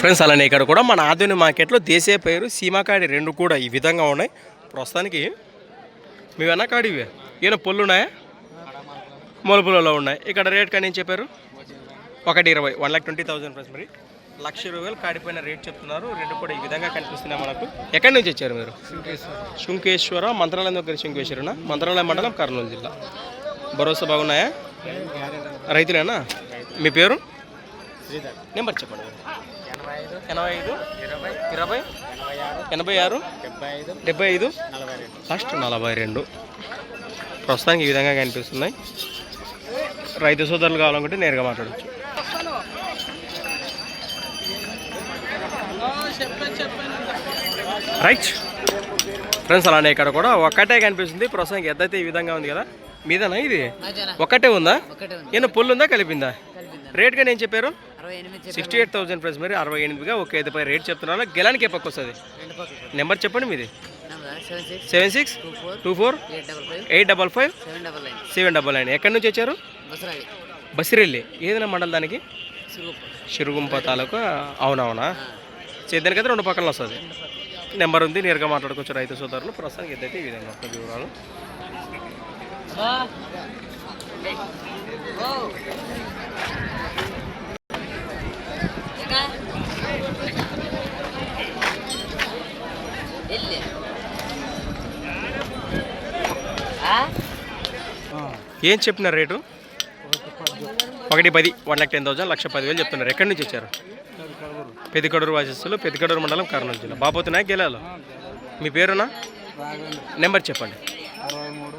Friends అలానే ఇక్కడ కూడా మన ఆధునిక మార్కెట్లో దేశీయ పేరు సీమాకాడి రెండు కూడా ఈ విధంగా ఉన్నాయి. ప్రస్తుతానికి మీ వెనకాడి ఇవే. ఈయన పొల్లు ఉన్నాయా? మొలపులలో ఉన్నాయి. ఇక్కడ రేట్ కానీ ఏం చెప్పారు? ఒకటి ఇరవై. One lakh twenty thousand friends మరి. లక్ష ఇరవై వేలు కాడిపోయిన రేట్ చెప్తున్నారు. రెండు కూడా ఈ విధంగా కనిపిస్తున్నాయి మనకు. ఎక్కడి నుంచి వచ్చారు మీరు? శుంకేశ్వర మంత్రాలయం దగ్గర శుంకేశ్వరనా? మంత్రాలయం మండలం కర్నూలు జిల్లా. భరోసా బాగున్నాయా? రైతులేనా? మీ పేరు? నెంబర్ చెప్పండి. ఎనభై ఐదు ఇరవై ఎనభై ఆరు డెబ్బై ఐదు లాస్ట్ నలభై రెండు. ప్రస్తుతానికి ఈ విధంగా కనిపిస్తున్నాయి. రైతు సోదరులు కావాలనుకుంటే నేరుగా మాట్లాడచ్చు. రైట్. ఫ్రెండ్స్ అలానే ఇక్కడ కూడా ఒక్కటే కనిపిస్తుంది. ప్రస్తుతానికి ఎద్దైతే ఈ విధంగా ఉంది కదా. మీదనా ఇది? ఒక్కటే ఉందా? ఏమన్నా పుల్లు ఉందా కలిపిందా? రేట్గా నేను చెప్పారు? సిక్స్టీ ఎయిట్ థౌసండ్ ఫ్రెండ్స్ మరి అరవై ఎనిమిదిగా ఒక ఐదు పై రేట్ చెప్తున్నారు. గెలానికి ఏ పక్క వస్తుంది? నెంబర్ చెప్పండి మీది. Seven six? Two four? Eight double five? Seven double nine. ఎక్కడి నుంచి వచ్చారు? బసిరెల్లి ఏదైనా మండలం దానికి? చిరుగుంప తాలూకా? అవునవునా? చేద్దానికి అయితే రెండు పక్కన వస్తుంది. నెంబర్ ఉంది నేరుగా మాట్లాడుకోవచ్చు రైతు సోదరులు. ప్రస్తుతానికి ఏదైతే ఈ విధంగా వివరాలు. ఏం చెప్పినారు రేటు? ఒకటి పది వన్ లాక్ టెన్ థౌసండ్ లక్ష పదివేలు చెప్తున్నారు. ఎక్కడి నుంచి వచ్చారు? పెదికడూరు వాసిస్తులు పెదికడూరు మండలం కర్నూలు జిల్లా. బాపోతున్నాయి గెలాలు? మీ పేరునా? నెంబర్ చెప్పండి.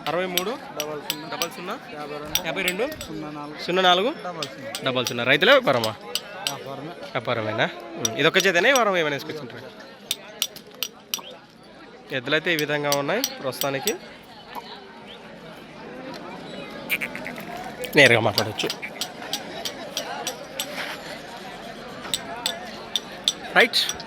అరవై మూడు? డబల్ సున్నా. డబల్ సున్నా? యాభై రెండు. యాభై రెండు? సున్నా నాలుగు. సున్నా నాలుగు? డబల్ సున్నా. రైతులే వ్యాపారమా? వ్యాపారమే. వ్యాపారమేనా. ఇదొక చేతనే? వారం ఏమైనా వేసుకొచ్చుంటారు? ఎద్దులైతే ఈ విధంగా ఉన్నాయి ప్రస్తుతానికి. నేరుగా మాట్లాడవచ్చు రైట్.